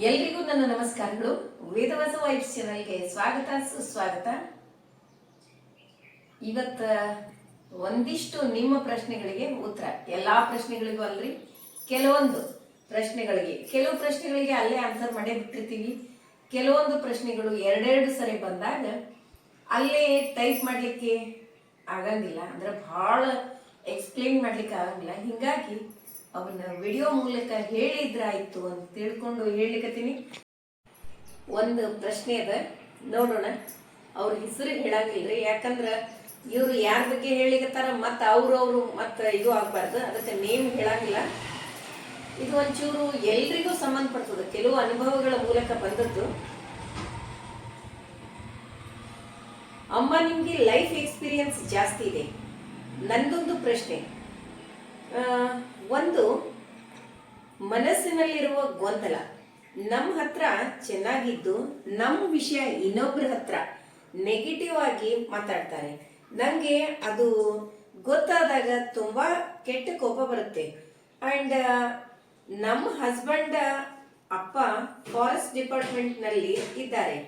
ಎಲ್ರಿಗೂ ನನ್ನ ನಮಸ್ಕಾರಗಳು. ವೇದವಾಸ ವೈಬ್ಸ್ ಚಾನಲ್ಗೆ ಸ್ವಾಗತ, ಸುಸ್ವಾಗತ. ಇವತ್ತ ಒಂದಿಷ್ಟು ನಿಮ್ಮ ಪ್ರಶ್ನೆಗಳಿಗೆ ಉತ್ತರ. ಎಲ್ಲಾ ಪ್ರಶ್ನೆಗಳಿಗೂ ಅಲ್ರಿ? ಕೆಲವೊಂದು ಪ್ರಶ್ನೆಗಳಿಗೆ. ಕೆಲವು ಪ್ರಶ್ನೆಗಳಿಗೆ ಅಲ್ಲೇ ಆನ್ಸರ್ ಮಾಡೇ ಬಿಟ್ಟಿರ್ತೀವಿ. ಕೆಲವೊಂದು ಪ್ರಶ್ನೆಗಳು ಎರಡೆರಡು ಸರಿ ಬಂದಾಗ ಅಲ್ಲೇ ಟೈಪ್ ಮಾಡಲಿಕ್ಕೆ ಆಗಂಗಿಲ್ಲ. ಅಂದ್ರೆ ಭಾಳ ಎಕ್ಸ್ಪ್ಲೇನ್ ಮಾಡ್ಲಿಕ್ಕೆ ಆಗಂಗಿಲ್ಲ. ಹಿಂಗಾಗಿ ಅವನ್ನ ವಿಡಿಯೋ ಮೂಲಕ ಹೇಳಿದ್ರಾಯ್ತು ಅಂತ ತಿಳ್ಕೊಂಡು ಹೇಳಿಕತ್ತೀನಿ ಒಂದು ಪ್ರಶ್ನೆ ಅದ. ನೋಡೋಣ. ಅವ್ರ ಹೆಸರು ಹೇಳಂಗಿಲ್ರಿ ಯಾಕಂದ್ರ ಇವ್ರು ಯಾರ ಬಗ್ಗೆ ಹೇಳಿಕತ್ತಾರ ಮತ್ತ ಅವ್ರವ್ರು ಮತ್ತ ಇದು ಆಗ್ಬಾರ್ದು. ಅದಕ್ಕೆ ನೇಮ್ ಹೇಳಂಗಿಲ್ಲ. ಇದು ಒಂಚೂರು ಎಲ್ರಿಗೂ ಸಂಬಂಧಪಡ್ತದೆ. ಕೆಲವು ಅನುಭವಗಳ ಮೂಲಕ ಬಂದದ್ದು. ಅಮ್ಮ, ನಿಮ್ಗೆ ಲೈಫ್ ಎಕ್ಸ್ಪೀರಿಯನ್ಸ್ ಜಾಸ್ತಿ ಇದೆ. ನಂದೊಂದು ಪ್ರಶ್ನೆ. ಒಂದು ಮನಸ್ಸಿನಲ್ಲಿರುವ ಗೊಂದಲ. ನಮ್ಮ ಹತ್ರ ಚೆನ್ನಾಗಿದ್ದು ನಮ್ಮ ವಿಷಯ ಇನ್ನೊಬ್ರ ಹತ್ರ ನೆಗೆಟಿವ್ ಆಗಿ ಮಾತಾಡ್ತಾರೆ. ನಂಗೆ ಅದು ಗೊತ್ತಾದಾಗ ತುಂಬಾ ಕೆಟ್ಟ ಕೋಪ ಬರುತ್ತೆ. ಅಂಡ್ ನಮ್ಮ ಹಸ್ಬೆಂಡ್ ಅಪ್ಪ ಫಾರೆಸ್ಟ್ ಡಿಪಾರ್ಟ್ಮೆಂಟ್ನಲ್ಲಿ ಇದ್ದಾರೆ.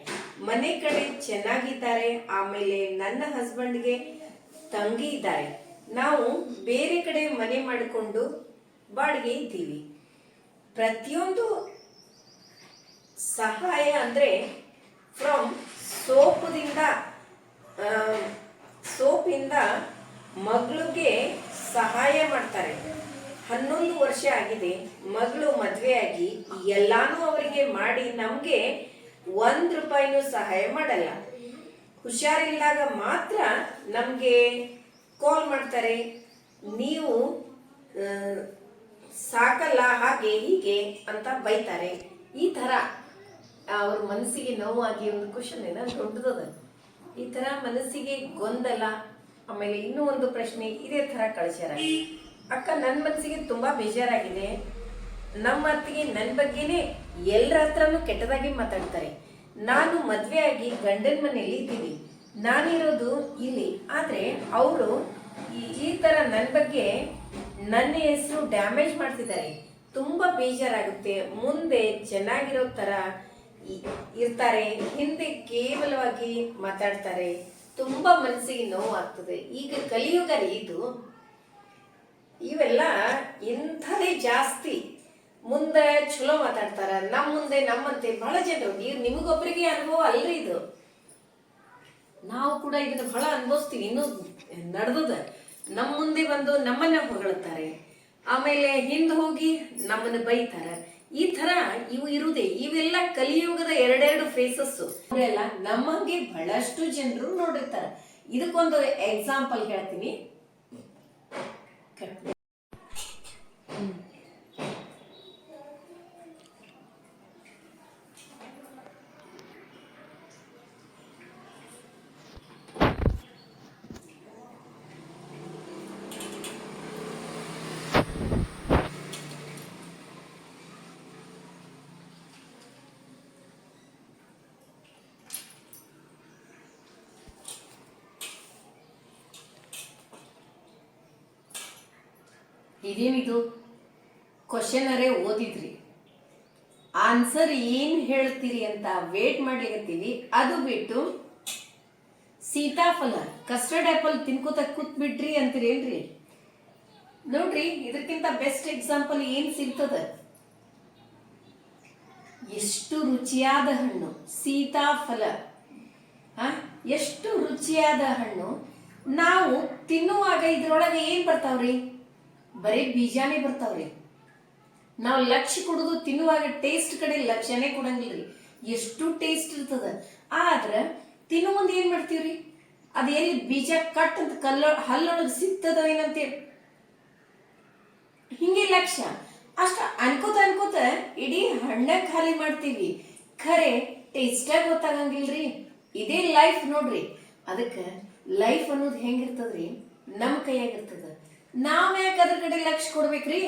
ಮನೆ ಕಡೆ ಚೆನ್ನಾಗಿದ್ದಾರೆ, ಆಮೇಲೆ ನನ್ನ ಹಸ್ಬೆಂಡ್ಗೆ ತಂಗಿ ಇದ್ದಾರೆ. ನಾವು ಬೇರೆ ಕಡೆ ಮನೆ ಮಾಡಿಕೊಂಡು ಬಾಡಿಗೆ ಇದ್ದೀವಿ. ಪ್ರತಿಯೊಂದು ಸಹಾಯ ಅಂದ್ರೆ ಫ್ರಮ್ ಸೋಪದಿಂದ ಸೋಪಿಂದ ಮಗಳಿಗೆ ಸಹಾಯ ಮಾಡ್ತಾರೆ. ಹನ್ನೊಂದು ವರ್ಷ ಆಗಿದೆ, ಮಗಳು ಮದುವೆ ಆಗಿ, ಎಲ್ಲಾನು ಅವರಿಗೆ ಮಾಡಿ ನಮಗೆ ಒಂದು ರೂಪಾಯಿನೂ ಸಹಾಯ ಮಾಡಲ್ಲ. ಹುಷಾರಿಲ್ದಾಗ ಮಾತ್ರ ನಮಗೆ ಕಾಲ್ ಮಾಡ್ತಾರೆ. ನೀವು ಸಾಕಲ್ಲ ಹಾಗೆ ಹೀಗೆ ಅಂತ ಬೈತಾರೆ. ಈ ತರ ಅವ್ರ ಮನಸ್ಸಿಗೆ ನೋವಾಗಿ ಒಂದು ಕ್ವಶನ್ ಏನ ದೊಡ್ಡದದ. ಈ ತರ ಮನಸ್ಸಿಗೆ ಗೊಂದಲ, ಆಮೇಲೆ ಇನ್ನೂ ಒಂದು ಪ್ರಶ್ನೆ ಇದೇ ತರ ಕಳಿಸ್ಯಾರ. ಅಕ್ಕ ನನ್ನ ಮನಸ್ಸಿಗೆ ತುಂಬಾ ಬೇಜಾರಾಗಿದೆ. ನಮ್ಮ ಅತ್ತಿಗೆ ನನ್ನ ಬಗ್ಗೆನೇ ಎಲ್ಲರ ಹತ್ರನೂ ಕೆಟ್ಟದಾಗಿ ಮಾತಾಡ್ತಾರೆ. ನಾನು ಮದ್ವೆ ಆಗಿ ಗಂಡನ ಮನೆಯಲ್ಲಿ ಇದ್ದೀನಿ ನಾನಿರೋದು ಇಲ್ಲಿ. ಆದ್ರೆ, ಅವರು ಈ ತರ ನನ್ನ ಬಗ್ಗೆ ನನ್ನ ಹೆಸರು ಡ್ಯಾಮೇಜ್ ಮಾಡ್ತಿದ್ದಾರೆ. ತುಂಬಾ ಬೇಜಾರಾಗುತ್ತೆ. ಮುಂದೆ ಚೆನ್ನಾಗಿರೋ ತರ ಇರ್ತಾರೆ. ಹಿಂದೆ ಕೇವಲವಾಗಿ ಮಾತಾಡ್ತಾರೆ. ತುಂಬಾ ಮನಸ್ಸಿಗೆ ನೋವು ಆಗ್ತದೆ ಈಗ ಕಲಿಯುಗ ಇದು. ಇವೆಲ್ಲ ಇಂಥದೇ ಜಾಸ್ತಿ. ಮುಂದೆ ಚಲೋ ಮಾತಾಡ್ತಾರ. ನಮ್ಮ ಮುಂದೆ, ನಮ್ಮಂತೆ ಬಹಳ ಜನರು. ನೀವು ನಿಮಗೊಬ್ಬರಿಗೆ ಅನುಭವ ಅಲ್ರಿ ಇದು. ನಾವು ಕೂಡ ಇದನ್ನ ಬಹಳ ಅನುಭವಿಸ್ತೀವಿ. ಇನ್ನೂ ನಡೆದದ ನಮ್ಮ ಮುಂದೆ ಬಂದು ನಮ್ಮನ್ನ ಹೊಗಳುತ್ತಾರೆ. ಆಮೇಲೆ ಹಿಂದೆ ಹೋಗಿ ನಮ್ಮನ್ನ ಬೈತಾರ. ಈ ತರ ಇವು ಇರುದೇ, ಇವೆಲ್ಲ ಕಲಿಯುಗದ ಎರಡೆರಡು ಫೇಸಸ್ ಎಲ್ಲ ನಮಗೆ ಬಹಳಷ್ಟು ಜನರು ನೋಡಿರ್ತಾರ. ಇದಕ್ಕೊಂದು ಎಕ್ಸಾಂಪಲ್ ಹೇಳ್ತೀನಿ. ಇದೇನಿದು? ಕ್ವಶನರೇ ಓದಿದ್ರಿ. ಆನ್ಸರ್ ಏನು ಹೇಳ್ತೀರಿ ಅಂತ ವೇಟ್ ಮಾಡಿರ್ತೀವಿ. ಅದು ಬಿಟ್ಟು ಸೀತಾಫಲ ಕಸ್ಟರ್ಡ್ ಆಪಲ್ ತಿನ್ಕೋತ ಕೂತ್ ಬಿಟ್ರಿ ಅಂತೀರೇನ್ರಿ ನೋಡ್ರಿ ಇದಕ್ಕಿಂತ ಬೆಸ್ಟ್ ಎಕ್ಸಾಂಪಲ್ ಏನು ಸಿಗ್ತದ? ಎಷ್ಟು ರುಚಿಯಾದ ಹಣ್ಣು, ಸೀತಾಫಲ? ಎಷ್ಟು ರುಚಿಯಾದ ಹಣ್ಣು. ನಾವು ತಿನ್ನುವಾಗ ಇದ್ರೊಳಗೆ ಏನು ಬರ್ತಾವ್ರಿ? ಬರೀ ಬೀಜಾನೇ ಬರ್ತಾವ್ರಿ. ನಾವು ಲಕ್ಷ್ಯ ಕೊಡುದು ತಿನ್ನುವಾಗ ಟೇಸ್ಟ್ ಕಡೆ ಲಕ್ಷ್ಯನೇ ಕೊಡಂಗಿಲ್ರಿ. ಎಷ್ಟು ಟೇಸ್ಟ್ ಇರ್ತದ. ಆದ್ರ ತಿನ್ನು ಮುಂದೆ ಏನ್ ಮಾಡ್ತೀವ್ರಿ? ಅದೇನಿ ಬೀಜ ಕಟ್ ಅಂತ ಕಲ್ಲ ಹಲ್ಲೊಳಗೆ ಸಿಗ್ತದ ಏನಂತೇಳಿ? ಹಿಂಗೆ ಲಕ್ಷ. ಅಷ್ಟ ಅನ್ಕೋತ ಅನ್ಕೋತ ಇಡೀ ಹಣ್ಣ ಖಾಲಿ ಮಾಡ್ತೀವಿ. ಖರೆ ಟೇಸ್ಟಾಗಿ ಗೊತ್ತಾಗಂಗಿಲ್ರಿ. ಇದೇ ಲೈಫ್ ನೋಡ್ರಿ. ಅದಕ್ಕ ಲೈಫ್ ಅನ್ನೋದು ಹೆಂಗಿರ್ತದ್ರಿ? ನಮ್ ಕೈಯಾಗಿರ್ತದ. ನಾವ್ ಯಾಕೆ ಅದ್ರ ಕಡೆ ಲಕ್ಷ ಕೊಡ್ಬೇಕ್ರಿ?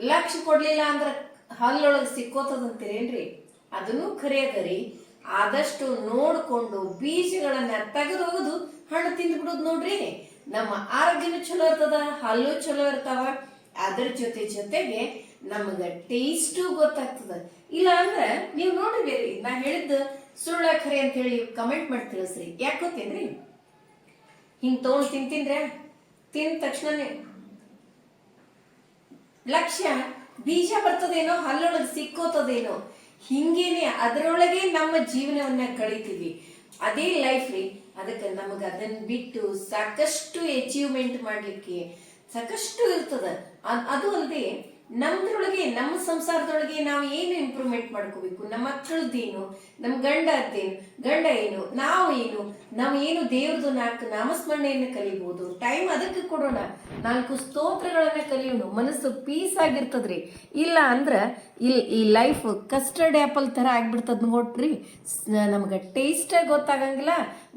ಲಕ್ಷ ಕೊಡ್ಲಿಲ್ಲ ಅಂದ್ರ ಹಲ್ಲೊಳಗೆ ಸಿಕ್ಕೋತದಂತೀರೇನ್ರಿ? ಅದನ್ನು ಖರೆ ಅದರಿ ಆದಷ್ಟು ನೋಡ್ಕೊಂಡು ಬೀಜಗಳನ್ನ ತೆಗೆದು ಹೋಗುದು ಹಣ್ಣು ತಿಂದು ಬಿಡುದು ನೋಡ್ರಿ. ನಮ್ಮ ಆರೋಗ್ಯನೂ ಚಲೋ ಇರ್ತದ, ಹಲ್ಲು ಚಲೋ ಇರ್ತಾವ. ಅದ್ರ ಜೊತೆ ಜೊತೆಗೆ ನಮಗ ಟೇಸ್ಟು ಗೊತ್ತಾಗ್ತದ. ಇಲ್ಲ ಅಂದ್ರೆ ನೀವು ನೋಡಿ ಬೇರೆ ನಾ ಹೇಳಿದ್ದು ಸುಳ್ಳ ಖರೆ ಅಂತ ಹೇಳಿ ಕಮೆಂಟ್ ಮಾಡಿ ತಿಳಿಸ್ರಿ. ಯಾಕೆ ಗೊತ್ತೇನ್ರಿ? ಹಿಂಗ್ ತಗೊಂಡ್ ತಿಂತಿನ್ರೆ? ತಿಂದ ತಕ್ಷಣನೇ ಲಕ್ಷ್ಯ, ಬೀಜ ಬರ್ತದೇನೋ, ಹಲ್ಲೊಳಗೆ ಸಿಕ್ಕೋತದೇನೋ, ಹಿಂಗೇನೆ ಅದರೊಳಗೆ ನಮ್ಮ ಜೀವನವನ್ನ ಕಳಿತೀವಿ. ಅದೇ ಲೈಫ್ ರೀ. ಅದಕ್ಕೆ ನಮಗೆ ಅದನ್ನ ಬಿಟ್ಟು ಸಾಕಷ್ಟು ಅಚೀವ್ಮೆಂಟ್ ಮಾಡ್ಲಿಕ್ಕೆ ಸಾಕಷ್ಟು ಇರ್ತದ. ಅದ್- ಅಲ್ಲದೆ ನಮ್ದ್ರೊಳಗೆ, ನಮ್ಮ ಸಂಸಾರದೊಳಗೆ ನಾವು ಏನು ಇಂಪ್ರೂವ್ಮೆಂಟ್ ಮಾಡ್ಕೋಬೇಕು? ನಮ್ಮ ಮಕ್ಕಳದ್ದೇನು ನಮ್ಮ ಗಂಡ ಅದ್ದೇನು ಗಂಡ ಏನು? ನಾವು ಏನು? ನಾವು ಏನು ದೇವ್ರದ್ದು ನಾಲ್ಕು ನಾಮಸ್ಮರಣೆಯನ್ನು ಕಲಿಬಹುದು ಟೈಮ್ ಅದಕ್ಕೆ ಕೊಡೋಣ. ನಾಲ್ಕು ಸ್ತೋತ್ರಗಳನ್ನ ಕಲಿಯೋಣ. ಮನಸ್ಸು ಪೀಸ್ ಆಗಿರ್ತದ್ರಿ. ಇಲ್ಲ ಅಂದ್ರೆ ಇಲ್ಲಿ ಈ ಲೈಫ್ ಕಸ್ಟರ್ಡ್ ಆ್ಯಪಲ್ ಥರ ಆಗ್ಬಿಡ್ತದ ನೋಡ್ರಿ. ನಮ್ಗೆ ಟೇಸ್ಟ್ ಗೊತ್ತಾಗಂಗಿಲ್ಲ.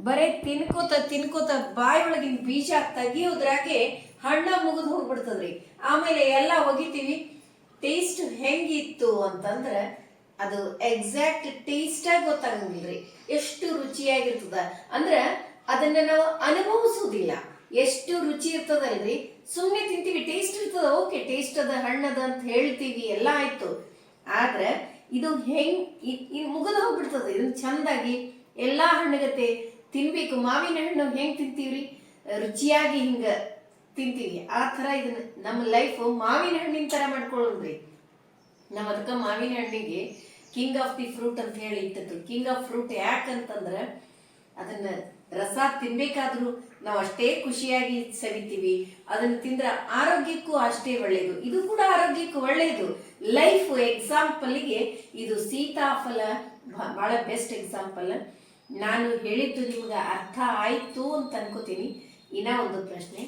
ಬರೇ ತಿನ್ಕೋತ ತಿನ್ಕೋತ ಬಾಯಿ ಒಳಗಿನ ಬೀಜ ತೆಗಿಯೋದ್ರಾಗೆ ಹಣ್ಣ ಮುಗಿದು ಹೋಗ್ಬಿಡ್ತದ್ರಿ. ಆಮೇಲೆ ಎಲ್ಲ ಒಗಿತೀವಿ. ಟೇಸ್ಟ್ ಹೆಂಗಿತ್ತು ಅಂತಂದ್ರೆ ಅದು ಎಕ್ಸಾಕ್ಟ್ ಟೇಸ್ಟ್ ಗೊತ್ತಾಗಂಗಿಲ್ರಿ. ಎಷ್ಟು ರುಚಿಯಾಗಿರ್ತದ. ಅಂದ್ರೆ ಅದನ್ನ ನಾವು ಅನುಭವಿಸೋದಿಲ್ಲ ಎಷ್ಟು ರುಚಿ ಇರ್ತದಲ್ರಿ. ಸುಮ್ಮನೆ ತಿಂತೀವಿ ಟೇಸ್ಟ್ ಇರ್ತದ. ಓಕೆ ಟೇಸ್ಟ್ ಅದ, ಹಣ್ಣದ ಅಂತ ಹೇಳ್ತೀವಿ, ಎಲ್ಲ ಆಯ್ತು. ಆದ್ರೆ ಇದು ಹೆಂಗ್ ಮುಗಿದು ಹೋಗ್ಬಿಡ್ತದ. ಇದನ್ನ ಚಂದಾಗಿ ಎಲ್ಲಾ ಹಣ್ಣುಗತೆ ತಿನ್ಬೇಕು. ಮಾವಿನ ಹಣ್ಣು ಹೆಂಗ್ ತಿಂತೀವ್ರಿ? ರುಚಿಯಾಗಿ ಹಿಂಗ ತಿಂತೀವಿ. ಆ ತರ ಇದನ್ನ ನಮ್ಮ ಲೈಫ್ ಮಾವಿನ ಹಣ್ಣಿನ ತರ ಮಾಡ್ಕೊಳ್ಳೋದ್ರಿ. ನಾವು ಅದಕ್ಕೆ ಮಾವಿನ ಹಣ್ಣಿಗೆ ಕಿಂಗ್ ಆಫ್ ದಿ ಫ್ರೂಟ್ ಅಂತ ಹೇಳಿ ಇಟ್ಟಿದ್ರು. ಕಿಂಗ್ ಆಫ್ ಫ್ರೂಟ್ ಯಾಕಂತಂದ್ರ ಅದನ್ನ ರಸ ತಿನ್ಬೇಕಾದ್ರೂ ನಾವು ಅಷ್ಟೇ ಖುಷಿಯಾಗಿ ಸವಿತೀವಿ. ಅದನ್ನ ತಿಂದ್ರೆ ಆರೋಗ್ಯಕ್ಕೂ ಅಷ್ಟೇ ಒಳ್ಳೆಯದು ಇದು ಕೂಡ ಆರೋಗ್ಯಕ್ಕೂ ಒಳ್ಳೆಯದು ಲೈಫ್ ಎಕ್ಸಾಂಪಲ್ಗೆ ಇದು ಸೀತಾಫಲ ಬಹಳ ಬೆಸ್ಟ್ ಎಕ್ಸಾಂಪಲ್ ನಾನು ಹೇಳಿದ್ದು ನಿಮ್ಗೆ ಅರ್ಥ ಆಯಿತು ಅಂತ ಅನ್ಕೋತೀನಿ. ಇನ್ನ ಒಂದು ಪ್ರಶ್ನೆ.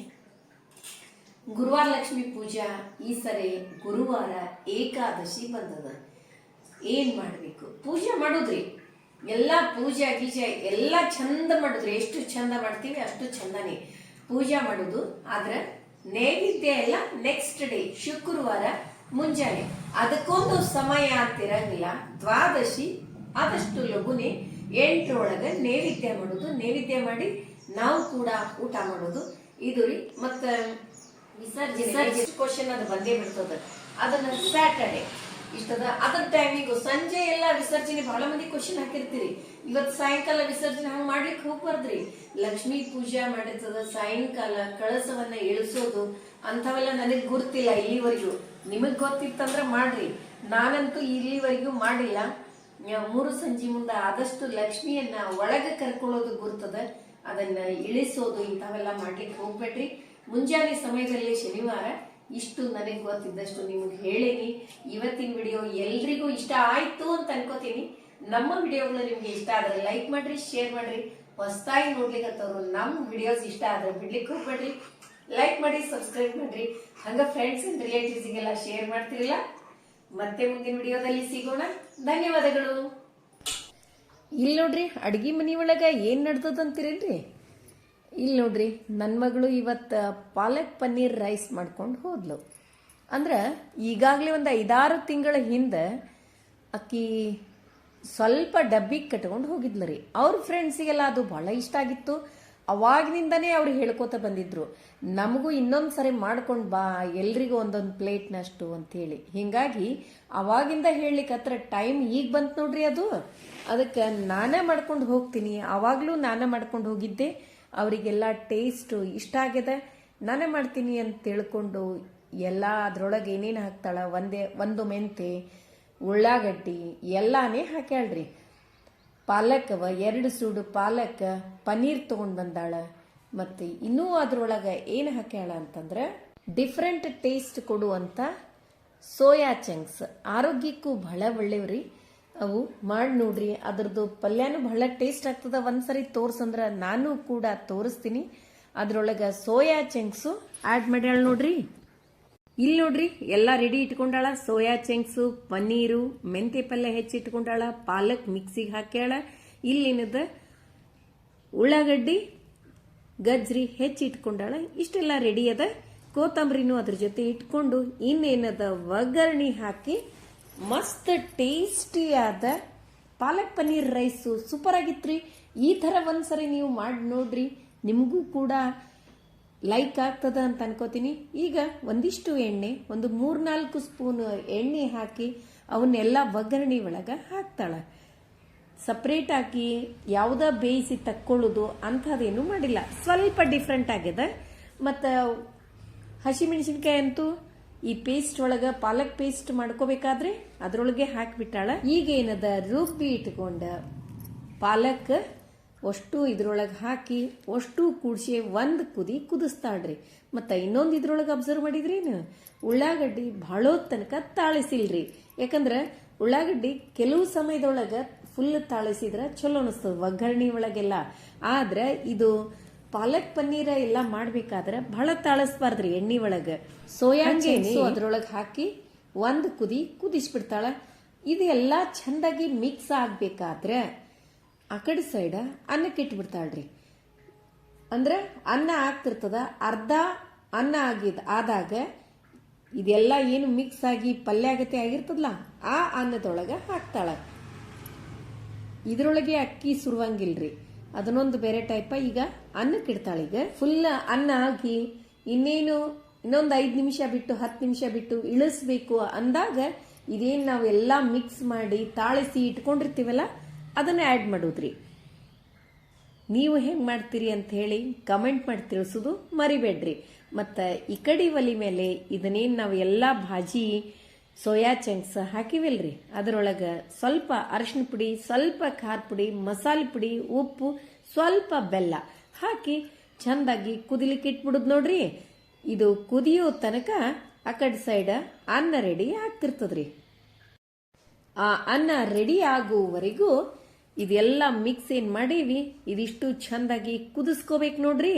ಗುರುವಾರ ಲಕ್ಷ್ಮಿ ಪೂಜಾ ಈ ಸರಿ ಗುರುವಾರ ಏಕಾದಶಿ ಬಂದದ. ಏನ್ ಮಾಡ್ಬೇಕು? ಪೂಜೆ ಮಾಡೋದ್ರಿ. ಎಲ್ಲ ಪೂಜೆ, ಗೀಜೆ ಎಲ್ಲ ಚಂದ ಮಾಡುದ್ರಿ. ಎಷ್ಟು ಚಂದ ಮಾಡ್ತೀವಿ ಅಷ್ಟು ಚಂದನೇ ಪೂಜೆ ಮಾಡೋದು. ಆದ್ರೆ ನೈವೇದ್ಯ ಎಲ್ಲ ನೆಕ್ಸ್ಟ್ ಡೇ ಶುಕ್ರವಾರ ಮುಂಜಾನೆ. ಅದಕ್ಕೊಂದು ಸಮಯ ಅಂತಿರಂಗಿಲ್ಲ ದ್ವಾದಶಿ, ಆದಷ್ಟು ಲಘುನೆ ಎಂಟರೊಳಗೆ ನೈವೇದ್ಯ ಮಾಡೋದು. ನೈವೇದ್ಯ ಮಾಡಿ ನಾವು ಕೂಡ ಊಟ ಮಾಡೋದು. ಇದು ರೀ. ಮತ್ತೆ ಅದು ಬಂದೇ ಬಿಡ್ತದ. ಅದನ್ನ ಸ್ಯಾಟರ್ಡೆ ಇಷ್ಟದ ಅದ್ರ ಸಂಜೆ ಎಲ್ಲ ವಿಸರ್ಜನೆ, ಬಹಳ ಮಂದಿ ಕ್ವಶನ್ ಹಾಕಿರ್ತೀರಿ. ಇವತ್ ಸಾಯಂಕಾಲ ವಿಸರ್ಜನೆ ಹಂಗ್ ಮಾಡ್ಲಿಕ್ಕೆ ಹೋಗ್ಬಾರ್ದ್ರಿ. ಲಕ್ಷ್ಮಿ ಪೂಜಾ ಮಾಡಿರ್ತದ, ಸಾಯಂಕಾಲ ಕಳಸವನ್ನ ಇಳಿಸೋದು ಅಂಥವೆಲ್ಲ ನನಗ್ ಗುರ್ತಿಲ್ಲ ಇಲ್ಲಿವರೆಗೂ. ನಿಮಗ್ ಗೊತ್ತಿತ್ತಂದ್ರ ಮಾಡ್ರಿ. ನಾನಂತೂ ಇಲ್ಲಿವರೆಗೂ ಮಾಡಿಲ್ಲ. ಮೂರು ಸಂಜೆ ಮುಂದೆ ಆದಷ್ಟು ಲಕ್ಷ್ಮಿಯನ್ನ ಒಳಗೆ ಕರ್ಕೊಳ್ಳೋದು ಗುರ್ತದ. ಅದನ್ನ ಇಳಿಸೋದು ಇಂಥವೆಲ್ಲ ಮಾಡ್ಲಿಕ್ಕೆ ಹೋಗ್ಬೇಡ್ರಿ. ಮುಂಜಾನೆ ಸಮಯದಲ್ಲಿ ಶನಿವಾರ ಇಷ್ಟು ನನಗೆ ಗೊತ್ತಿದ್ದಷ್ಟು ನಿಮಗೆ ಹೇಳೀನಿ. ಇವತ್ತಿನ ವಿಡಿಯೋ ಎಲ್ರಿಗೂ ಇಷ್ಟ ಆಯ್ತು ಅಂತ ಅನ್ಕೋತೀನಿ. ನಮ್ಮ ವಿಡಿಯೋಗಳು ನಿಮ್ಗೆ ಇಷ್ಟ ಆದ್ರೆ ಲೈಕ್ ಮಾಡ್ರಿ ಶೇರ್ ಮಾಡ್ರಿ. ಹೊಸದಾಗಿ ನೋಡ್ಲಿಕ್ಕತ್ತವ್ರು ನಮ್ಮ ವಿಡಿಯೋಸ್ ಇಷ್ಟ ಆದ್ರೆ ಬಿಡ್ಲಿಕ್ಕೆ ಹೋಗ್ಬೇಡ್ರಿ. ಲೈಕ್ ಮಾಡಿ ಸಬ್ಸ್ಕ್ರೈಬ್ ಮಾಡ್ರಿ. ಹಂಗ ಫ್ರೆಂಡ್ಸ್ ಅಂಡ್ ರಿಲೇಟಿವ್ಸ್ಗೆಲ್ಲ ಶೇರ್ ಮಾಡ್ತಿರಲ್ಲ. ಮತ್ತೆ ಮುಂದಿನ ವಿಡಿಯೋದಲ್ಲಿ ಸಿಗೋಣ. ಧನ್ಯವಾದಗಳು. ಇಲ್ಲಿ ನೋಡ್ರಿ ಅಡ್ಗೆ ಮನಿ ಒಳಗ ಏನ್ ನಡ್ದದಂತೀರೇನ್ರಿ? ಇಲ್ಲಿ ನೋಡ್ರಿ ನನ್ನ ಮಗಳು ಇವತ್ತು ಪಾಲಕ್ ಪನ್ನೀರ್ ರೈಸ್ ಮಾಡ್ಕೊಂಡು ಹೋದ್ಲು. ಅಂದ್ರೆ, ಈಗಾಗಲೇ ಒಂದು ಐದಾರು ತಿಂಗಳ ಹಿಂದೆ ಅಕ್ಕಿ ಸ್ವಲ್ಪ ಡಬ್ಬಿ ಕಟ್ಕೊಂಡು ಹೋಗಿದ್ಲು ರೀ. ಅವ್ರ ಫ್ರೆಂಡ್ಸಿಗೆಲ್ಲ ಅದು ಬಹಳ ಇಷ್ಟ ಆಗಿತ್ತು. ಅವಾಗಿನಿಂದನೇ ಅವ್ರು ಹೇಳ್ಕೊತ ಬಂದಿದ್ರು, ನಮಗೂ ಇನ್ನೊಂದು ಸರಿ ಮಾಡ್ಕೊಂಡು ಬಾ, ಎಲ್ರಿಗೂ ಒಂದೊಂದು ಪ್ಲೇಟ್ನಷ್ಟು ಅಂತೇಳಿ ಹಿಂಗಾಗಿ, ಅವಾಗಿಂದ ಹೇಳಲಿಕ್ಕೆ ಹತ್ರ ಟೈಮ್ ಈಗ ಬಂತು ನೋಡ್ರಿ ಅದು. ಅದಕ್ಕೆ ನಾನೇ ಮಾಡ್ಕೊಂಡು ಹೋಗ್ತೀನಿ. ಅವಾಗಲೂ ನಾನೇ ಮಾಡ್ಕೊಂಡು ಹೋಗಿದ್ದೆ. ಅವರಿಗೆಲ್ಲ ಟೇಸ್ಟು ಇಷ್ಟ ಆಗಿದೆ. ನಾನೇ ಮಾಡ್ತೀನಿ ಅಂತ ತಿಳ್ಕೊಂಡು ಎಲ್ಲ ಅದ್ರೊಳಗೆ ಏನೇನು ಹಾಕ್ತಾಳ? ಒಂದೇ, ಒಂದು ಮೆಂತೆ, ಉಳ್ಳಾಗಡ್ಡಿ, ಎಲ್ಲಾನೇ ಹಾಕ್ಯಾಳ್ರಿ ಪಾಲಕವ ಎರಡು ಸೂಡು ಪಾಲಕ್, ಪನ್ನೀರ್ ತೊಗೊಂಡು ಬಂದಾಳ. ಮತ್ತೆ ಇನ್ನೂ ಅದರೊಳಗೆ ಏನು ಹಾಕ್ಯಾಳ ಅಂತಂದ್ರೆ ಡಿಫ್ರೆಂಟ್ ಟೇಸ್ಟ್ ಕೊಡುವಂತ ಸೋಯಾ ಚಂಕ್ಸ್ ಆರೋಗ್ಯಕ್ಕೂ ಬಹಳ ಒಳ್ಳೆವ್ರಿ. ಅವು ಮಾಡಿ ನೋಡ್ರಿ, ಅದರದ್ದು ಪಲ್ಯನೂ ಬಹಳ ಟೇಸ್ಟ್ ಆಗ್ತದ. ಒಂದ್ಸರಿ ತೋರ್ಸಂದ್ರ ನಾನು ಕೂಡ ತೋರಿಸ್ತೀನಿ. ಅದ್ರೊಳಗೆ ಸೋಯಾ ಚೆಂಕ್ಸು ಆಡ್ ಮಾಡ್ಯಾಳ ನೋಡ್ರಿ. ಇಲ್ಲಿ ನೋಡ್ರಿ, ಎಲ್ಲ ರೆಡಿ ಇಟ್ಕೊಂಡಾಳ. ಸೋಯಾ ಚೆಂಕ್ಸು ಪನ್ನೀರು ಮೆಂತೆ ಪಲ್ಯ ಹೆಚ್ಚಿಟ್ಕೊಂಡಾಳ ಪಾಲಕ್ ಮಿಕ್ಸಿಗೆ ಹಾಕ್ಯಾಳ. ಇಲ್ಲೇನದ ಉಳ್ಳಾಗಡ್ಡಿ, ಗಜ್ರಿ ಹೆಚ್ಚಿಟ್ಕೊಂಡಾಳ ಇಷ್ಟೆಲ್ಲ ರೆಡಿ ಅದ. ಕೋತಂಬರಿನೂ ಅದ್ರ ಜೊತೆ ಇಟ್ಕೊಂಡು ಇನ್ನೇನದ ಒಗ್ಗರಣೆ ಹಾಕಿ ಮಸ್ತ್ ಟೇಸ್ಟಿಯಾದ ಪಾಲಕ್ ಪನ್ನೀರ್ ರೈಸು ಸೂಪರ್ ಆಗಿತ್ರಿ. ಈ ಥರ ಒಂದ್ಸರಿ ನೀವು ಮಾಡಿ ನೋಡ್ರಿ. ನಿಮಗೂ ಕೂಡ ಲೈಕ್ ಆಗ್ತದ ಅಂತ ಅನ್ಕೋತೀನಿ. ಈಗ ಒಂದಿಷ್ಟು ಎಣ್ಣೆ, ಒಂದು ಮೂರ್ನಾಲ್ಕು ಸ್ಪೂನ್ ಎಣ್ಣೆ ಹಾಕಿ ಅವನ್ನೆಲ್ಲ ಒಗ್ಗರಣೆ ಒಳಗೆ ಹಾಕ್ತಾಳೆ. ಸಪ್ರೇಟ್ ಹಾಕಿ ಯಾವುದ ಬೇಯಿಸಿ ತಕ್ಕೊಳ್ಳೋದು ಅಂಥದ್ದೇನು ಮಾಡಿಲ್ಲ. ಸ್ವಲ್ಪ ಡಿಫ್ರೆಂಟ್ ಆಗಿದೆ ಮತ್ತು ಹಸಿಮೆಣಸಿನ್ಕಾಯಿ ಅಂತೂ ಈ ಪೇಸ್ಟ್ ಒಳಗ ಪಾಲಕ್ ಪೇಸ್ಟ್ ಮಾಡ್ಕೋಬೇಕಾದ್ರೆ ಅದ್ರೊಳಗೆ ಹಾಕಿಬಿಟ್ಟಾಳ. ಈಗ ಏನದ? ರುಬ್ಬಿ ಇಟ್ಕೊಂಡ ಪಾಲಕ್ ಅಷ್ಟು ಇದ್ರೊಳಗೆ ಹಾಕಿ ಅಷ್ಟು ಕೂಡ್ಸಿ ಒಂದು ಕುದಿ ಕುದಿಸ್ತಾಳ್ರಿ. ಮತ್ತು ಇನ್ನೊಂದು ಇದ್ರೊಳಗೆ ಅಬ್ಸರ್ವ್ ಮಾಡಿದ್ರೇನು? ಉಳ್ಳಾಗಡ್ಡಿ ಭಾಳ ತನಕ ತಾಳಿಸಿಲ್ರಿ. ಯಾಕಂದ್ರೆ ಉಳ್ಳಾಗಡ್ಡಿ ಕೆಲವು ಸಮಯದೊಳಗೆ ಫುಲ್ ತಾಳಿಸಿದ್ರೆ ಚಲೋ ಅನಿಸ್ತದೆ ಒಗ್ಗರಣೆ ಒಳಗೆಲ್ಲ. ಆದ್ರೆ ಇದು ಪಾಲಕ್ ಪನ್ನೀರ ಎಲ್ಲ ಮಾಡ್ಬೇಕಾದ್ರೆ ಬಹಳ ತಾಳಸ್ಬಾರ್ದ್ರಿ ಎಣ್ಣೆ ಒಳಗೆ. ಸೋಯಾ ಅದ್ರೊಳಗೆ ಹಾಕಿ ಒಂದು ಕುದಿ ಕುದಿಸ್ಬಿಡ್ತಾಳ. ಇದೆಲ್ಲ ಚಂದಾಗಿ ಮಿಕ್ಸ್ ಆಗ್ಬೇಕಾದ್ರೆ ಆ ಕಡೆ ಸೈಡ ಅನ್ನಕ್ಕೆ ಇಟ್ಬಿಡ್ತಾಳ್ರಿ. ಅಂದ್ರೆ ಅನ್ನ ಆಗ್ತಿರ್ತದ ಅರ್ಧ ಅನ್ನ ಆಗಿದ ಆದಾಗ ಇದೆಲ್ಲ ಏನು ಮಿಕ್ಸ್ ಆಗಿ ಪಲ್ಯ ಆಗತ್ತೆ ಆಗಿರ್ತದಲ್ಲ ಆ ಅನ್ನದೊಳಗೆ ಹಾಕ್ತಾಳ. ಇದ್ರೊಳಗೆ ಅಕ್ಕಿ ಸುರುವಂಗಿಲ್ರಿ. ಅದನ್ನೊಂದು ಬೇರೆ ಟೈಪ ಈಗ ಅನ್ನಕ್ಕೆ ಇಡ್ತಾಳೆ ಈಗ. ಫುಲ್ ಅನ್ನ ಆಗಿ ಇನ್ನೇನು ಇನ್ನೊಂದು ಐದು ನಿಮಿಷ ಬಿಟ್ಟು, ಹತ್ತು ನಿಮಿಷ ಬಿಟ್ಟು ಇಳಿಸ್ಬೇಕು ಅಂದಾಗ ಇದೇನು ನಾವು ಎಲ್ಲ ಮಿಕ್ಸ್ ಮಾಡಿ ತಾಳಿಸಿ ಇಟ್ಕೊಂಡಿರ್ತೀವಲ್ಲ, ಅದನ್ನ ಆ್ಯಡ್ ಮಾಡೋದ್ರಿ. ನೀವು ಹೆಂಗೆ ಮಾಡ್ತೀರಿ ಅಂತ ಹೇಳಿ ಕಮೆಂಟ್ ಮಾಡಿ ತಿಳಿಸೋದು ಮರಿಬೇಡ್ರಿ. ಮತ್ತು ಈ ಕಡಿ ಒಲಿ ಮೇಲೆ ಇದನ್ನೇನು ನಾವು ಎಲ್ಲ ಭಾಜಿ ಸೋಯಾ ಚಂಕ್ಸ್ ಹಾಕಿವಿಲ್ರಿ. ಅದರೊಳಗೆ ಸ್ವಲ್ಪ ಅರಶಿನ ಪುಡಿ, ಸ್ವಲ್ಪ ಖಾರ ಪುಡಿ, ಮಸಾಲೆ ಪುಡಿ, ಉಪ್ಪು, ಸ್ವಲ್ಪ ಬೆಲ್ಲ ಹಾಕಿ ಚಂದಾಗಿ ಕುದಿಲಿಕ್ಕೆ ಇಟ್ಬಿಡುದು ನೋಡ್ರಿ. ಇದು ಕುದಿಯೋ ತನಕ ಆ ಕಡೆ ಸೈಡ್ ಅನ್ನ ರೆಡಿ ಆಗ್ತಿರ್ತದ್ರಿ. ಆ ಅನ್ನ ರೆಡಿ ಆಗುವವರೆಗೂ ಇದೆಲ್ಲ ಮಿಕ್ಸ್ ಏನ್ ಮಾಡೀವಿ, ಇದಿಷ್ಟು ಚಂದಾಗಿ ಕುದಿಸ್ಕೋಬೇಕು ನೋಡ್ರಿ.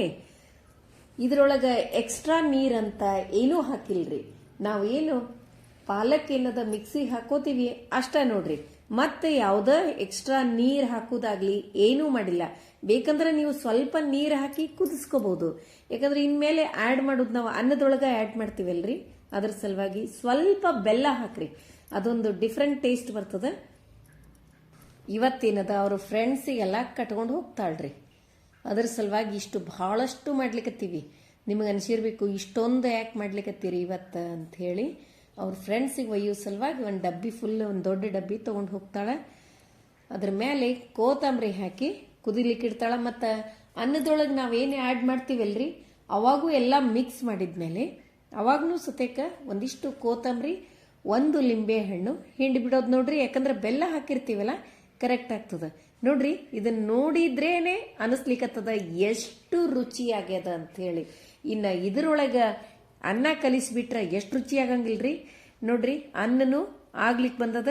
ಇದ್ರೊಳಗ ಎಕ್ಸ್ಟ್ರಾ ನೀರಂತ ಏನೂ ಹಾಕಿಲ್ರಿ. ನಾವೇನು ಪಾಲಕ್ ಏನದ ಮಿಕ್ಸಿ ಹಾಕೋತೀವಿ ಅಷ್ಟೇ ನೋಡ್ರಿ. ಮತ್ತೆ ಯಾವ್ದ ಎಕ್ಸ್ಟ್ರಾ ನೀರ್ ಹಾಕೋದಾಗ್ಲಿ ಏನೂ ಮಾಡಿಲ್ಲ. ಬೇಕಂದ್ರೆ ನೀವು ಸ್ವಲ್ಪ ನೀರ್ ಹಾಕಿ ಕುದಿಸ್ಕೋಬಹುದು ಯಾಕಂದ್ರೆ ಇನ್ಮೇಲೆ ಆಡ್ ಮಾಡೋದು ನಾವು ಅನ್ನದೊಳಗ ಆಡ್ ಮಾಡ್ತೀವಲ್ರಿ? ಅದ್ರ ಸಲುವಾಗಿ ಸ್ವಲ್ಪ ಬೆಲ್ಲ ಹಾಕ್ರಿ. ಅದೊಂದು ಡಿಫ್ರೆಂಟ್ ಟೇಸ್ಟ್ ಬರ್ತದ. ಇವತ್ತೇನದ ಅವ್ರ ಫ್ರೆಂಡ್ಸಿಗೆಲ್ಲ ಕಟ್ಕೊಂಡು ಹೋಗ್ತಾಳ್ರಿ. ಅದ್ರ ಸಲುವಾಗಿ ಇಷ್ಟು ಬಹಳಷ್ಟು ಮಾಡ್ಲಿಕತ್ತೀವಿ. ನಿಮಗೆ ಅನಿಸಿರ್ಬೇಕು ಇಷ್ಟೊಂದು ಯಾಕೆ ಮಾಡ್ಲಿಕತ್ತೀರಿ ಇವತ್ತು ಅಂತ ಹೇಳಿ. ಅವ್ರ ಫ್ರೆಂಡ್ಸಿಗೆ ಒಯ್ಯೋ ಸಲುವಾಗಿ ಒಂದು ಡಬ್ಬಿ ಫುಲ್ ಒಂದು ದೊಡ್ಡ ಡಬ್ಬಿ ತೊಗೊಂಡು ಹೋಗ್ತಾಳೆ. ಅದ್ರ ಮೇಲೆ ಕೋತಂಬರಿ ಹಾಕಿ ಕುದಿಲಿಕ್ಕೆ ಇಡ್ತಾಳೆ. ಮತ್ತು ಅನ್ನದೊಳಗೆ ನಾವೇನು ಆ್ಯಡ್ ಮಾಡ್ತೀವಲ್ರಿ, ಅವಾಗೂ ಎಲ್ಲ ಮಿಕ್ಸ್ ಮಾಡಿದ್ಮೇಲೆ ಅವಾಗೂ ಸತೇಕ ಒಂದಿಷ್ಟು ಕೋತಂಬರಿ ಒಂದು ಲಿಂಬೆ ಹಣ್ಣು ಹಿಂಡಿ ಬಿಡೋದು ನೋಡ್ರಿ. ಯಾಕಂದ್ರೆ ಬೆಲ್ಲ ಹಾಕಿರ್ತೀವಲ್ಲ ಕರೆಕ್ಟ್ ಆಗ್ತದೆ. ನೋಡ್ರಿ ಇದನ್ನ ನೋಡಿದ್ರೇನೆ ಅನಿಸ್ಲಿಕ್ಕತ್ತದ ಎಷ್ಟು ರುಚಿ ಆಗ್ಯದ ಅಂತ ಹೇಳಿ ಇನ್ನ ಇದ್ರೊಳಗ ಅನ್ನ ಕಲಿಸಿಬಿಟ್ರೆ ಎಷ್ಟು ರುಚಿಯಾಗಂಗಿಲ್ರಿ? ನೋಡ್ರಿ, ಅನ್ನನು ಆಗ್ಲಿಕ್ಕೆ ಬಂದದ.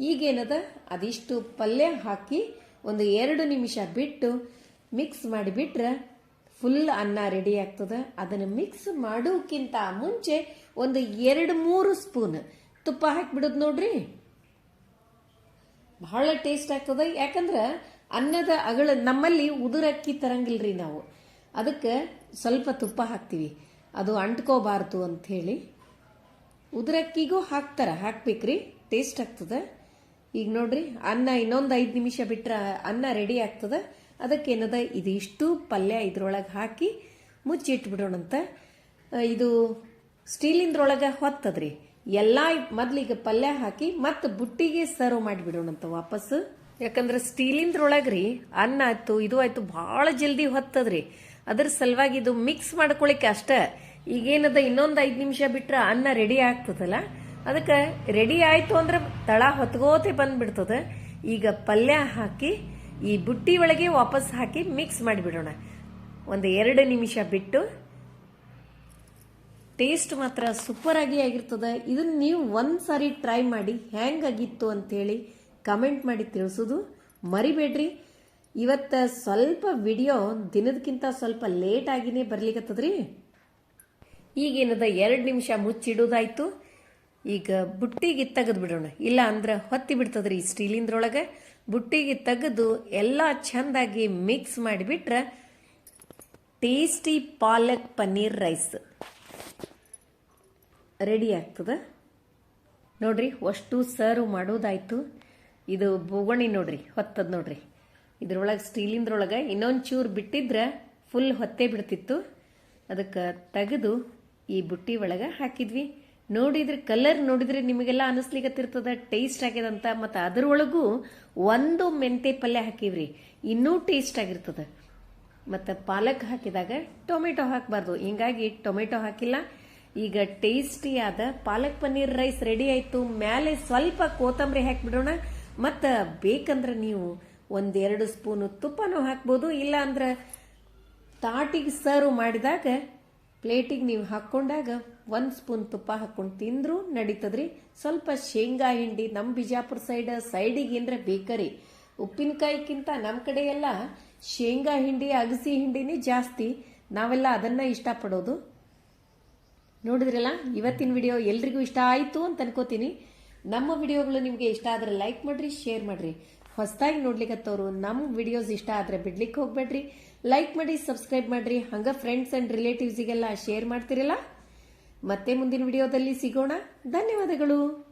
ಈಗೇನದ? ಅದಿಷ್ಟು ಪಲ್ಯ ಹಾಕಿ ಒಂದು ಎರಡು ನಿಮಿಷ ಬಿಟ್ಟು ಮಿಕ್ಸ್ ಮಾಡಿಬಿಟ್ರೆ ಫುಲ್ ಅನ್ನ ರೆಡಿ ಆಗ್ತದ. ಅದನ್ನು ಮಿಕ್ಸ್ ಮಾಡೋಕ್ಕಿಂತ ಮುಂಚೆ ಒಂದು ಎರಡು ಮೂರು ಸ್ಪೂನ್ ತುಪ್ಪ ಹಾಕಿಬಿಡೋದು ನೋಡ್ರಿ. ಬಹಳ ಟೇಸ್ಟ್ ಆಗ್ತದ. ಯಾಕಂದ್ರೆ ಅನ್ನದ ಅಗಳ ನಮ್ಮಲ್ಲಿ ಉದುರಕ್ಕಿ ತರಂಗಿಲ್ರಿ ನಾವು. ಅದಕ್ಕೆ ಸ್ವಲ್ಪ ತುಪ್ಪ ಹಾಕ್ತೀವಿ. ಅದು ಅಂಟ್ಕೋಬಾರ್ದು ಅಂತ ಹೇಳಿ ಉದುರಕ್ಕಿಗೂ ಹಾಕ್ತಾರ, ಹಾಕ್ಬೇಕ್ರಿ. ಟೇಸ್ಟ್ ಆಗ್ತದೆ. ಈಗ ನೋಡ್ರಿ, ಅನ್ನ ಇನ್ನೊಂದು ಐದು ನಿಮಿಷ ಬಿಟ್ಟರೆ ಅನ್ನ ರೆಡಿ ಆಗ್ತದೆ. ಅದಕ್ಕೇನದ ಏನದ, ಇದಿಷ್ಟು ಪಲ್ಯ ಇದ್ರೊಳಗೆ ಹಾಕಿ ಮುಚ್ಚಿಟ್ಬಿಡೋಣಂತ. ಇದು ಸ್ಟೀಲಿಂದ್ರೊಳಗೆ ಹೊತ್ತದ್ರಿ. ಎಲ್ಲ ಮೊದ್ಲಿಗೆ ಪಲ್ಯ ಹಾಕಿ ಮತ್ತು ಬುಟ್ಟಿಗೆ ಸರ್ವ್ ಮಾಡಿಬಿಡೋಣಂತ ವಾಪಸ್ ಯಾಕಂದ್ರೆ ಸ್ಟೀಲಿಂದ್ರೊಳಗ್ರಿ ಅನ್ನ ಆಯ್ತು, ಇದು ಆಯ್ತು, ಭಾಳ ಜಲ್ದಿ ಹೊತ್ತದ್ರಿ. ಅದ್ರ ಸಲುವಾಗಿ ಇದು ಮಿಕ್ಸ್ ಮಾಡ್ಕೊಳಿಕ್ಕೆ ಅಷ್ಟ. ಈಗೇನದ ಇನ್ನೊಂದು ಐದು ನಿಮಿಷ ಬಿಟ್ರೆ ಅನ್ನ ರೆಡಿ ಆಗ್ತದಲ್ಲ? ಅದಕ್ಕೆ ರೆಡಿ ಆಯ್ತು ಅಂದ್ರೆ ತಳ ಹೊತ್ಕೋತೆ ಬಂದ್ಬಿಡ್ತದೆ. ಈಗ ಪಲ್ಯ ಹಾಕಿ, ಈ ಬುಟ್ಟಿ ಒಳಗೆ ವಾಪಸ್ ಹಾಕಿ ಮಿಕ್ಸ್ ಮಾಡಿಬಿಡೋಣ. ಒಂದು ಎರಡು ನಿಮಿಷ ಬಿಟ್ಟು ಟೇಸ್ಟ್ ಮಾತ್ರ ಸೂಪರ್ ಆಗಿ ಆಗಿರ್ತದ. ಇದನ್ನ ನೀವು ಒಂದು ಸಾರಿ ಟ್ರೈ ಮಾಡಿ ಹೆಂಗಾಗಿತ್ತು ಅಂತೇಳಿ ಕಮೆಂಟ್ ಮಾಡಿ ತಿಳಿಸೋದು ಮರಿಬೇಡ್ರಿ. ಇವತ್ತ ಸ್ವಲ್ಪ ವಿಡಿಯೋ ದಿನದಕ್ಕಿಂತ ಸ್ವಲ್ಪ ಲೇಟ್ ಆಗಿನೇ ಬರ್ಲಿಕ್ಕತ್ತದ್ರಿ ಈಗೇನದ ಎರಡು ನಿಮಿಷ ಮುಚ್ಚಿಡೋದಾಯ್ತು. ಈಗ ಬುಟ್ಟಿಗೆ ತೆಗೆದು ಬಿಡೋಣ. ಇಲ್ಲ ಅಂದ್ರೆ ಹೊತ್ತಿ ಬಿಡ್ತದ್ರಿ ಸ್ಟೀಲಿಂದ್ರೊಳಗೆ. ಬುಟ್ಟಿಗೆ ತೆಗೆದು ಎಲ್ಲ ಚೆಂದಾಗಿ ಮಿಕ್ಸ್ ಮಾಡಿಬಿಟ್ರೆ tasty palak paneer rice. Ready ಆಗ್ತದೆ? ನೋಡ್ರಿ, ಅಷ್ಟು ಸರ್ವ್ ಮಾಡೋದಾಯ್ತು. ಇದು ಬೋಗಣಿ ನೋಡ್ರಿ, ಹೊತ್ತದ ನೋಡ್ರಿ. ಇದ್ರೊಳಗೆ ಸ್ಟೀಲಿಂದ್ರೊಳಗೆ ಇನ್ನೊಂದು ಚೂರು ಬಿಟ್ಟಿದ್ರೆ ಫುಲ್ ಹೊತ್ತೆ ಬಿಡ್ತಿತ್ತು. ಅದಕ್ಕೆ ತೆಗೆದು ಈ ಬುಟ್ಟಿ ಒಳಗೆ ಹಾಕಿದ್ವಿ. ನೋಡಿದ್ರೆ ಕಲರ್ ನೋಡಿದ್ರೆ ನಿಮಗೆಲ್ಲ ಅನಿಸ್ಲಿಕ್ಕತ್ತಿರ್ತದ ಟೇಸ್ಟ್ ಆಗ್ಯದಂತ, ಮತ್ತು ಅದರೊಳಗೂ ಒಂದು ಮೆಂತೆ ಪಲ್ಯ ಹಾಕಿವ್ರಿ. ಇನ್ನೂ ಟೇಸ್ಟ್ ಆಗಿರ್ತದ. ಮತ್ತು ಪಾಲಕ್ ಹಾಕಿದಾಗ ಟೊಮೆಟೊ ಹಾಕಬಾರ್ದು. ಹಿಂಗಾಗಿ ಟೊಮೆಟೊ ಹಾಕಿಲ್ಲ. ಈಗ ಟೇಸ್ಟಿ ಆದ ಪಾಲಕ್ ಪನ್ನೀರ್ ರೈಸ್ ರೆಡಿ ಆಯ್ತು. ಮೇಲೆ ಸ್ವಲ್ಪ ಕೋತಂಬರಿ ಹಾಕಿಬಿಡೋಣ. ಮತ್ತು ಬೇಕಂದ್ರೆ ನೀವು ಒಂದೆರಡು ಸ್ಪೂನು ತುಪ್ಪನೂ ಹಾಕ್ಬೋದು. ಇಲ್ಲ ಅಂದ್ರೆ ತಾಟಿಗೆ ಸರ್ವ್ ಮಾಡಿದಾಗ, ಪ್ಲೇಟಿಗೆ ನೀವು ಹಾಕ್ಕೊಂಡಾಗ ಒಂದು ಸ್ಪೂನ್ ತುಪ್ಪ ಹಾಕ್ಕೊಂಡು ತಿಂದ್ರು ನಡೀತದ್ರಿ. ಸ್ವಲ್ಪ ಶೇಂಗಾ ಹಿಂಡಿ ನಮ್ಮ ಬಿಜಾಪುರ ಸೈಡ್, ಸೈಡಿಗೆ ಏನರ ಬೇಕರಿ. ಉಪ್ಪಿನಕಾಯಿಗಿಂತ ನಮ್ಮ ಕಡೆ ಎಲ್ಲ ಶೇಂಗಾ ಹಿಂಡಿ, ಅಗಸಿ ಹಿಂಡಿನೇ ಜಾಸ್ತಿ. ನಾವೆಲ್ಲ ಅದನ್ನ ಇಷ್ಟಪಡೋದು. ನೋಡಿದ್ರಲ್ಲ, ಇವತ್ತಿನ ವಿಡಿಯೋ ಎಲ್ರಿಗೂ ಇಷ್ಟ ಆಯಿತು ಅಂತ ಅನ್ಕೋತೀನಿ. ನಮ್ಮ ವಿಡಿಯೋಗಳು ನಿಮಗೆ ಇಷ್ಟ ಆದ್ರೆ ಲೈಕ್ ಮಾಡ್ರಿ, ಶೇರ್ ಮಾಡ್ರಿ. ಹೊಸದಾಗಿ ನೋಡ್ಲಿಕ್ಕತ್ತವರು ನಮ್ಮ ವಿಡಿಯೋಸ್ ಇಷ್ಟ ಆದ್ರೆ ಬಿಡ್ಲಿಕ್ಕೆ ಹೋಗ್ಬೇಡ್ರಿ. ಲೈಕ್ ಮಾಡಿ ಸಬ್ಸ್ಕ್ರೈಬ್ ಮಾಡ್ರಿ. ಹಂಗ ಫ್ರೆಂಡ್ಸ್ ಅಂಡ್ ರಿಲೇಟಿವ್ಸಿಗೆಲ್ಲ ಶೇರ್ ಮಾಡ್ತಿರಲ್ಲ? ಮತ್ತೆ ಮುಂದಿನ ವಿಡಿಯೋದಲ್ಲಿ ಸಿಗೋಣ. ಧನ್ಯವಾದಗಳು.